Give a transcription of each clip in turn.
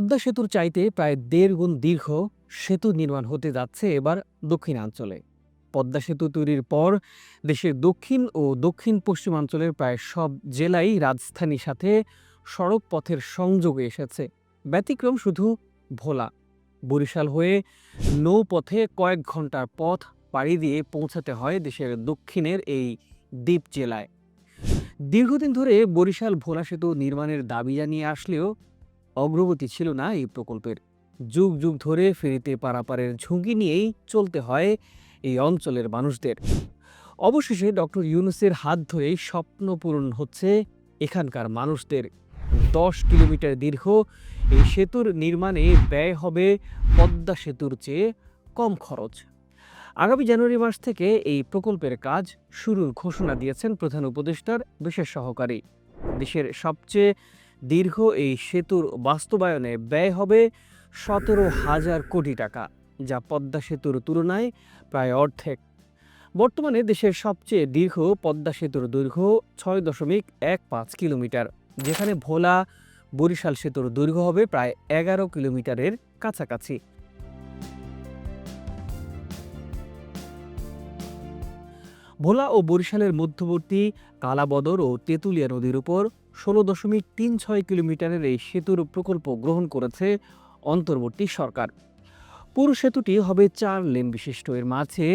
পদ্মা সেতুর চাইতে প্রায় দেড় গুণ দীর্ঘ সেতু নির্মাণ হতে যাচ্ছে এবার দক্ষিণাঞ্চলে। পদ্মা সেতু তৈরির পর দেশের দক্ষিণ ও দক্ষিণ পশ্চিমাঞ্চলের প্রায় সব জেলাই রাজধানীর সাথে সড়ক পথের সংযোগে এসেছে। ব্যতিক্রম শুধু ভোলা। বরিশাল হয়ে নৌপথে কয়েক ঘণ্টার পথ পাড়ি দিয়ে পৌঁছাতে হয় দেশের দক্ষিণের এই দ্বীপ জেলায়। দীর্ঘদিন ধরে বরিশাল ভোলা সেতু নির্মাণের দাবি জানিয়ে আসলেও অগ্রগতি ছিল না এই প্রকল্পের। যুগ যুগ ধরে ফেরিতে পারাপারের ঝুঁকি নিয়েই চলতে হয় এই অঞ্চলের মানুষদের। অবশেষে ডক্টর ইউনুসের হাত ধরেই স্বপ্ন পূরণ হচ্ছে এখানকার মানুষদের। দশ কিলোমিটার দীর্ঘ এই সেতুর নির্মাণে ব্যয় হবে পদ্মা সেতুর চেয়ে কম খরচ। আগামী জানুয়ারি মাস থেকে এই প্রকল্পের কাজ শুরুর ঘোষণা দিয়েছেন প্রধান উপদেষ্টার বিশেষ সহকারী। দেশের সবচেয়ে দীর্ঘ এই সেতুর বাস্তবায়নে ব্যয় হবে সতেরো হাজার কোটি টাকা, যা পদ্মা সেতুর তুলনায় প্রায় অর্ধেক। বর্তমানে দেশের সবচেয়ে দীর্ঘ পদ্মা সেতুর দৈর্ঘ্য ছয় দশমিক এক পাঁচ কিলোমিটার, যেখানে ভোলা বরিশাল সেতুর দৈর্ঘ্য হবে প্রায় এগারো কিলোমিটারের কাছাকাছি। ভোলা ও বরিশালের মধ্যবর্তী কালাবদর ও তেঁতুলিয়া নদীর উপর ষোলো দশমিক তিন ছয় কিলোমিটারের এই সেতুর প্রকল্প গ্রহণ করেছে অন্তর্বর্তী সরকার। পুরো সেতুটি হবে চার লেন বিশিষ্ট। এর মাঝে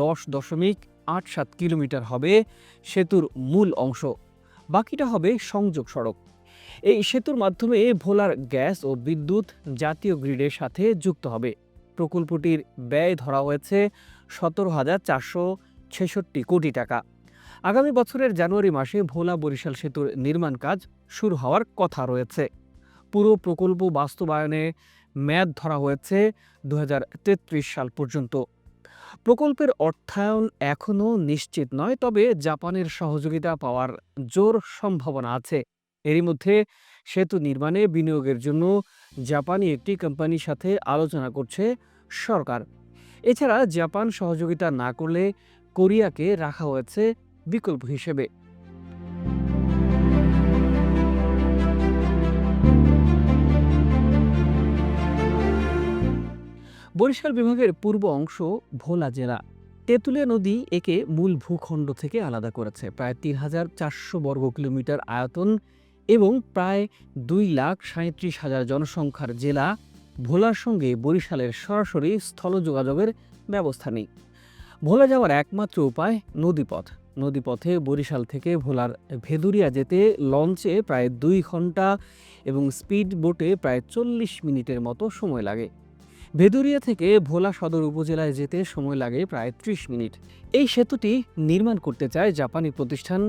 দশ দশমিক আট সাত কিলোমিটার হবে সেতুর মূল অংশ। বাকিটা হবে সংযোগ সড়ক। এই সেতুর মাধ্যমে ভোলার গ্যাস ও বিদ্যুৎ জাতীয় গ্রিডের সাথে যুক্ত হবে। প্রকল্পটির ব্যয় ধরা হয়েছে সতেরো হাজার চারশো ছেষট্টি কোটি টাকা। আগামী বছরের জানুয়ারি মাসে ভোলা বরিশাল সেতুর নির্মাণ কাজ শুরু হওয়ার কথা রয়েছে। পুরো প্রকল্প বাস্তবায়নে মেয়াদ ধরা হয়েছে দু হাজার তেত্রিশ সাল পর্যন্ত। প্রকল্পের অর্থায়ন এখনও নিশ্চিত নয়, তবে জাপানের সহযোগিতা পাওয়ার জোর সম্ভাবনা আছে। এরই মধ্যে সেতু নির্মাণে বিনিয়োগের জন্য জাপানি একটি কোম্পানির সাথে আলোচনা করছে সরকার। এছাড়া জাপান সহযোগিতা না করলে কোরিয়াকে রাখা হয়েছে বিকল্প হিসেবে। বরিশাল বিভাগের পূর্ব অংশ ভোলা জেলা। তেঁতুলিয়া নদী একে মূল ভূখণ্ড থেকে আলাদা করেছে। প্রায় তিন হাজার চারশো বর্গ কিলোমিটার আয়তন এবং প্রায় দুই লাখ সাঁত্রিশ হাজার জনসংখ্যার জেলা। ভোলার সঙ্গে বরিশালের সরাসরি স্থল যোগাযোগের ব্যবস্থা নেই। ভোলা যাওয়ার একমাত্র উপায় নদীপথ। নদীপথে বরিশাল থেকে ভোলার ভেদুরিয়া যেতে লঞ্চে প্রায় দুই ঘণ্টা এবং স্পিড বোটে প্রায় চল্লিশ মিনিটের মতো সময় লাগে। ভেদুরিয়া থেকে ভোলা সদর উপজেলায় যেতে সময় লাগে প্রায় ত্রিশ মিনিট। এই সেতুটি নির্মাণ করতে চায় জাপানি প্রতিষ্ঠান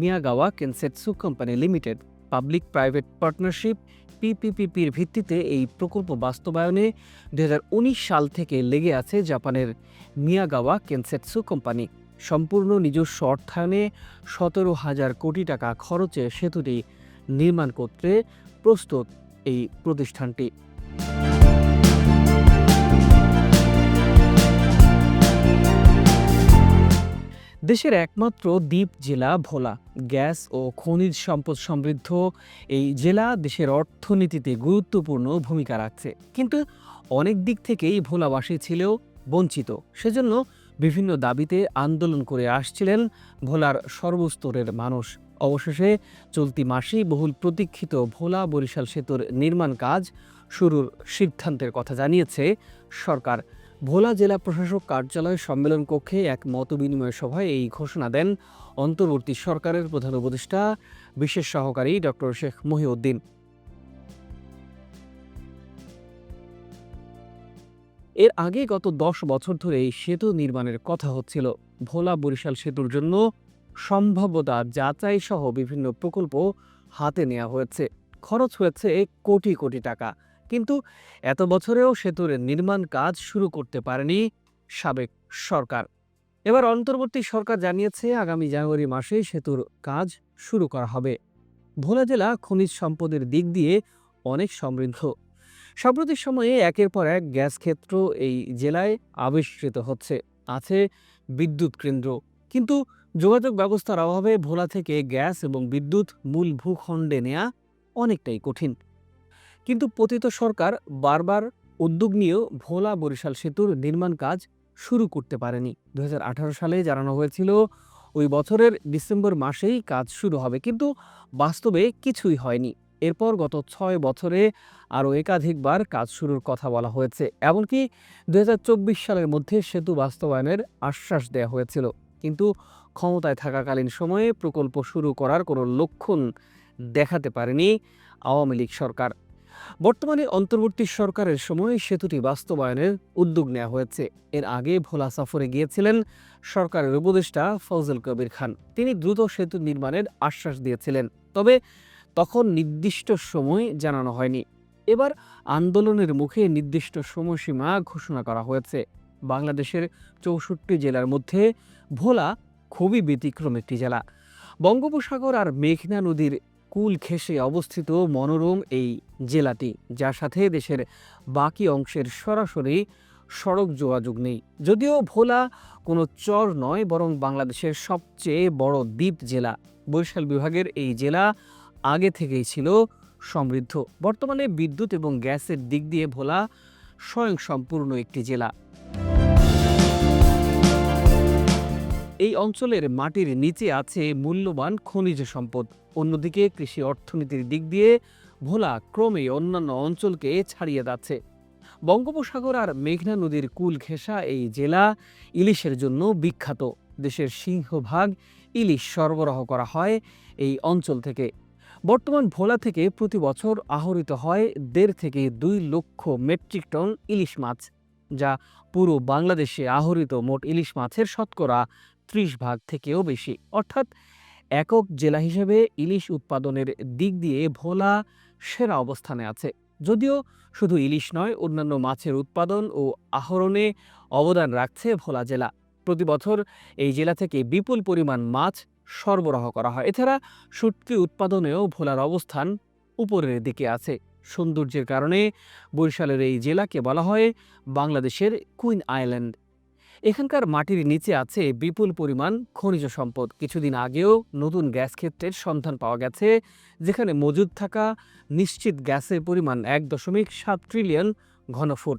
Miyagawa Kensetsu company limited. Public private partnership পিপিপিপির ভিত্তিতে এই প্রকল্প বাস্তবায়নে দু হাজার উনিশ সাল থেকে লেগে আছে জাপানের মিয়াগাওয়া কেনসেটসু কোম্পানি। সম্পূর্ণ নিজস্ব অর্থায়নে সতেরো হাজার কোটি টাকা খরচে সেতুটি নির্মাণ করতে প্রস্তুত এই প্রতিষ্ঠানটি। দেশের একমাত্র দ্বীপ জেলা ভোলা। গ্যাস ও খনিজ সম্পদ সমৃদ্ধ এই জেলা দেশের অর্থনীতিতে গুরুত্বপূর্ণ ভূমিকা রাখছে। কিন্তু অনেক দিক থেকেই ভোলাবাসী ছিল বঞ্চিত। সেজন্য বিভিন্ন দাবিতে আন্দোলন করে আসছিলেন ভোলার সর্বস্তরের মানুষ। অবশেষে চলতি মাসেই বহুল প্রতীক্ষিত ভোলা বরিশাল সেতুর নির্মাণ কাজ শুরুর সিদ্ধান্তের কথা জানিয়েছে সরকার। ভোলা জেলা প্রশাসক কার্যালয় সম্মেলন কক্ষে এক মতবিনিময় সভায় এই ঘোষণা দেন অন্তর্বর্তী সরকারের প্রধান উপদেষ্টা, বিশেষ সহকারী ডক্টর শেখ মহিউদ্দিন। এর আগে গত দশ বছর ধরে এই সেতু নির্মাণের কথা হচ্ছিল। ভোলা বরিশাল সেতুর জন্য সম্ভাব্যতা যাচাই সহ বিভিন্ন প্রকল্প হাতে নেওয়া হয়েছে। খরচ হয়েছে কোটি কোটি টাকা। কিন্তু এত বছরেও সেতুর নির্মাণ কাজ শুরু করতে পারেনি সাবেক সরকার। এবার অন্তর্বর্তী সরকার জানিয়েছে, আগামী জানুয়ারি মাসে সেতুর কাজ শুরু করা হবে। ভোলা জেলা খনিজ সম্পদের দিক দিয়ে অনেক সমৃদ্ধ। সাম্প্রতিক সময়ে একের পর এক গ্যাস ক্ষেত্র এই জেলায় আবিষ্কৃত হচ্ছে। আছে বিদ্যুৎ কেন্দ্র। কিন্তু যোগাযোগ ব্যবস্থার অভাবে ভোলা থেকে গ্যাস এবং বিদ্যুৎ মূল ভূখণ্ডে নেওয়া অনেকটাই কঠিন। কিন্তু পতিত সরকার বারবার উদ্যোগ নিয়েও ভোলা বরিশাল সেতুর নির্মাণ কাজ শুরু করতে পারেনি। দু হাজার আঠারো সালে জানানো হয়েছিল, ওই বছরের ডিসেম্বর মাসেই কাজ শুরু হবে, কিন্তু বাস্তবে কিছুই হয়নি। এরপর গত ছয় বছরে আরও একাধিকবার কাজ শুরুর কথা বলা হয়েছে। এমনকি দু হাজার চব্বিশ সালের মধ্যে সেতু বাস্তবায়নের আশ্বাস দেওয়া হয়েছিল। কিন্তু ক্ষমতায় থাকাকালীন সময়ে প্রকল্প শুরু করার কোনো লক্ষণ দেখাতে পারেনি আওয়ামী লীগ সরকার। বর্তমানে অন্তর্বর্তী সরকারের সময় সেতুটি বাস্তবায়নের উদ্যোগ নেওয়া হয়েছে। এর আগে ভোলা সফরে গিয়েছিলেন সরকারের উপদেষ্টা ফজল কবির খান। তিনি দ্রুত সেতু নির্মাণের আশ্বাস দিয়েছিলেন। তবে তখন নির্দিষ্ট সময় জানানো হয়নি। এবার আন্দোলনের মুখে নির্দিষ্ট সময়সীমা ঘোষণা করা হয়েছে। বাংলাদেশের চৌষট্টি জেলার মধ্যে ভোলা খুবই ব্যতিক্রম একটি জেলা। বঙ্গোপসাগর আর মেঘনা নদীর কুল ঘেঁষে অবস্থিত মনোরম এই জেলাটি, যার সাথে দেশের বাকি অংশের সরাসরি সড়ক যোগাযোগ নেই। যদিও ভোলা কোনো চর নয়, বরং বাংলাদেশের সবচেয়ে বড় দ্বীপ জেলা। বরিশাল বিভাগের এই জেলা আগে থেকেই ছিল সমৃদ্ধ। বর্তমানে বিদ্যুৎ এবং গ্যাসের দিক দিয়ে ভোলা স্বয়ংসম্পূর্ণ একটি জেলা। এই অঞ্চলের মাটির নিচে আছে মূল্যবান খনিজ সম্পদ। অন্যদিকে কৃষি অর্থনীতির দিক দিয়ে ভোলা ক্রমে অন্যান্য অঞ্চলকে ছাড়িয়ে যাচ্ছে। বঙ্গোপসাগর আর মেঘনা নদীর কুল ঘেঁষা এই জেলা ইলিশের জন্য বিখ্যাত। দেশের সিংহভাগ ইলিশ সরবরাহ করা হয় এই অঞ্চল থেকে। বর্তমান ভোলা থেকে প্রতি বছর আহরিত হয় দেড় থেকে দুই লক্ষ মেট্রিক টন ইলিশ মাছ, যা পুরো বাংলাদেশে আহরিত মোট ইলিশ মাছের শতকরা ত্রিশ ভাগ থেকেও বেশি। অর্থাৎ একক জেলা হিসেবে ইলিশ উৎপাদনের দিক দিয়ে ভোলা সেরা অবস্থানে আছে। যদিও শুধু ইলিশ নয়, অন্যান্য মাছের উৎপাদন ও আহরণে অবদান রাখছে ভোলা জেলা। প্রতি বছর এই জেলা থেকে বিপুল পরিমাণ মাছ সরবরাহ করা হয়। এছাড়া শুটকি উৎপাদনেও ভোলার অবস্থান উপরের দিকে আছে। সৌন্দর্যের কারণে বরিশালের এই জেলাকে বলা হয় বাংলাদেশের কুইন আইল্যান্ড। এখানকার মাটির নিচে আছে বিপুল পরিমাণ খনিজ সম্পদ। কিছুদিন আগেও নতুন গ্যাস ক্ষেত্রের সন্ধান পাওয়া গেছে, যেখানে মজুদ থাকা নিশ্চিত গ্যাসের পরিমাণ এক দশমিক সাত ট্রিলিয়ন ঘনফুট।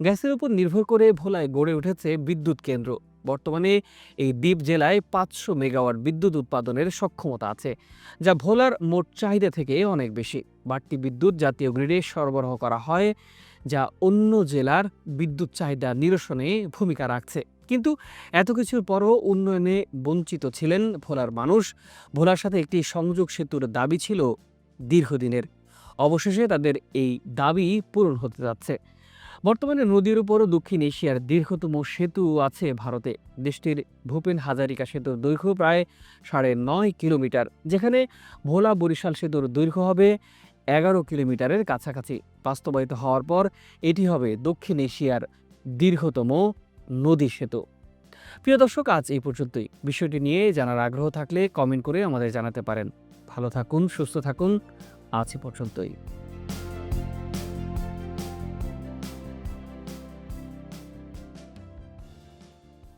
গ্যাসের উপর নির্ভর করে ভোলায় গড়ে উঠেছে বিদ্যুৎ কেন্দ্র। বর্তমানে এই দ্বীপ জেলায় পাঁচশো মেগাওয়াট বিদ্যুৎ উৎপাদনের সক্ষমতা আছে, যা ভোলার মোট চাহিদা থেকে অনেক বেশি। বাড়তি বিদ্যুৎ জাতীয় গ্রিডে সরবরাহ করা হয়, যা অন্য জেলার বিদ্যুৎ চাহিদা নিরসনে ভূমিকা রাখছে। কিন্তু এত কিছুর পরও উন্নয়নে বঞ্চিত ছিলেন ভোলার মানুষ। ভোলার সাথে একটি সংযোগ সেতুর দাবি ছিল দীর্ঘদিনের। অবশেষে তাদের এই দাবি পূরণ হতে যাচ্ছে। বর্তমানে নদীর উপরও দক্ষিণ এশিয়ার দীর্ঘতম সেতু আছে ভারতে। দেশটির ভূপেন হাজারিকা সেতুর দৈর্ঘ্য প্রায় সাড়ে নয় কিলোমিটার, যেখানে ভোলা বরিশাল সেতুর দৈর্ঘ্য হবে এগারো কিলোমিটারের কাছাকাছি। বাস্তবায়িত হওয়ার পর এটি হবে দক্ষিণ এশিয়ার দীর্ঘতম নদী সেতু। প্রিয় দর্শক, আজ এই পর্যন্তই। বিষয়টি নিয়ে জানার আগ্রহ থাকলে কমেন্ট করে আমাদের জানাতে পারেন। ভালো থাকুন, সুস্থ থাকুন। আজ পর্যন্তই।